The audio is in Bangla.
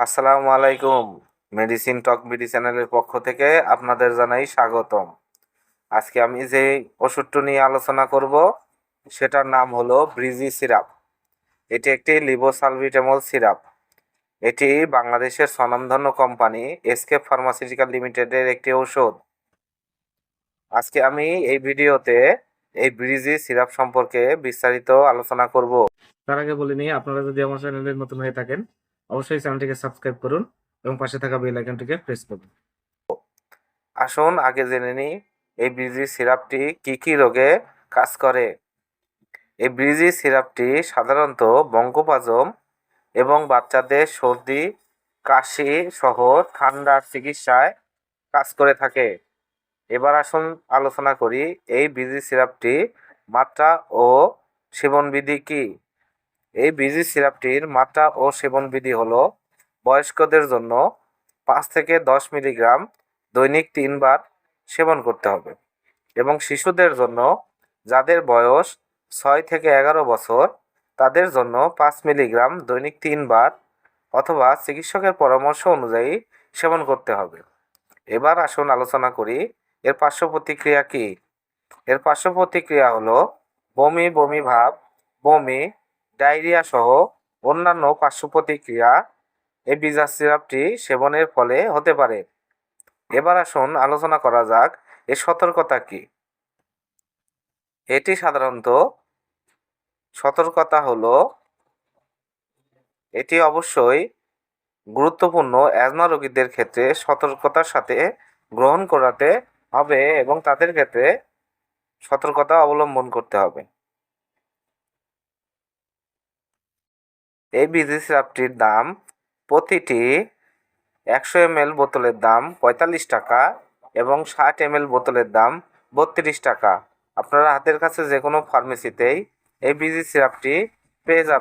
আসসালামু আলাইকুম মেডিসিন টক বিডি চ্যানেলের পক্ষ থেকে আপনাদের জানাই স্বাগতম। আজকে আমি যে ওষুধটি নিয়ে আলোচনা করব, সেটার নাম হলো ব্রিজি সিরাপ এটি একটি লিবোসালভিটামল সিরাপ এটি বাংলাদেশের স্বনামধন্য কোম্পানি এসকে ফার্মাসিউটিক্যাল লিমিটেডের একটি ঔষধ আজকে আমি এই ভিডিওতে এই ব্রিজি সিরাপ সম্পর্কে বিস্তারিত আলোচনা করব। তার আগে বলে নিই, আপনারা যদি আমার চ্যানেলে নতুন হয়ে থাকেন অবশ্যই চ্যানেলটিকে সাবস্ক্রাইব করুন এবং পাশে থাকা বেল আইকনটিকে প্রেস করুন। আসুন, আগে জেনে নিই, এই ব্রিজি সিরাপটি কি কি রোগে কাজ করে? এই ব্রিজি সিরাপটি সাধারণত বঙ্কোপাজম এবং বাচ্চাদের সর্দি, কাশি সহ ঠান্ডার চিকিৎসায় কাজ করে থাকে। এবার আসুন আলোচনা করি, এই ব্রিজি সিরাপটি মাত্রা ও সেবনবিধি কি? এই বিজি সিরাপটির মাত্রা ও সেবনবিধি হলো বয়স্কদের জন্য পাঁচ থেকে দশ মিলিগ্রাম দৈনিক তিনবার সেবন করতে হবে এবং শিশুদের জন্য যাদের বয়স ছয় থেকে এগারো বছর, তাদের জন্য পাঁচ মিলিগ্রাম দৈনিক তিনবার অথবা চিকিৎসকের পরামর্শ অনুযায়ী সেবন করতে হবে। এবার আসুন আলোচনা করি, এর পার্শ্ব প্রতিক্রিয়া কী? এর পার্শ্ব প্রতিক্রিয়া হলো বমি বমি ভাব, বমি ডায়রিয়া সহ অন্যান্য পার্শ্ব প্রতিক্রিয়া এই বিজা সিরাপটি সেবনের ফলে হতে পারে। এবার আসুন আলোচনা করা যাক এর সতর্কতা কি। এটি সাধারণত সতর্কতা হলো, এটি অবশ্যই গুরুত্বপূর্ণ অ্যাজমা রোগীদের ক্ষেত্রে সতর্কতার সাথে গ্রহণ করাতে হবে এবং তাদের ক্ষেত্রে সতর্কতা অবলম্বন করতে হবে। এই বিজি সিরাপটির দাম প্রতিটি একশো এমএল বোতলের দাম পঁয়তাল্লিশ টাকা এবং ষাট এমএল বোতলের দাম বত্রিশ টাকা। আপনারা হাতের কাছে যে কোনো ফার্মেসিতেই এই বিজি সিরাপটি পেয়ে যাবেন।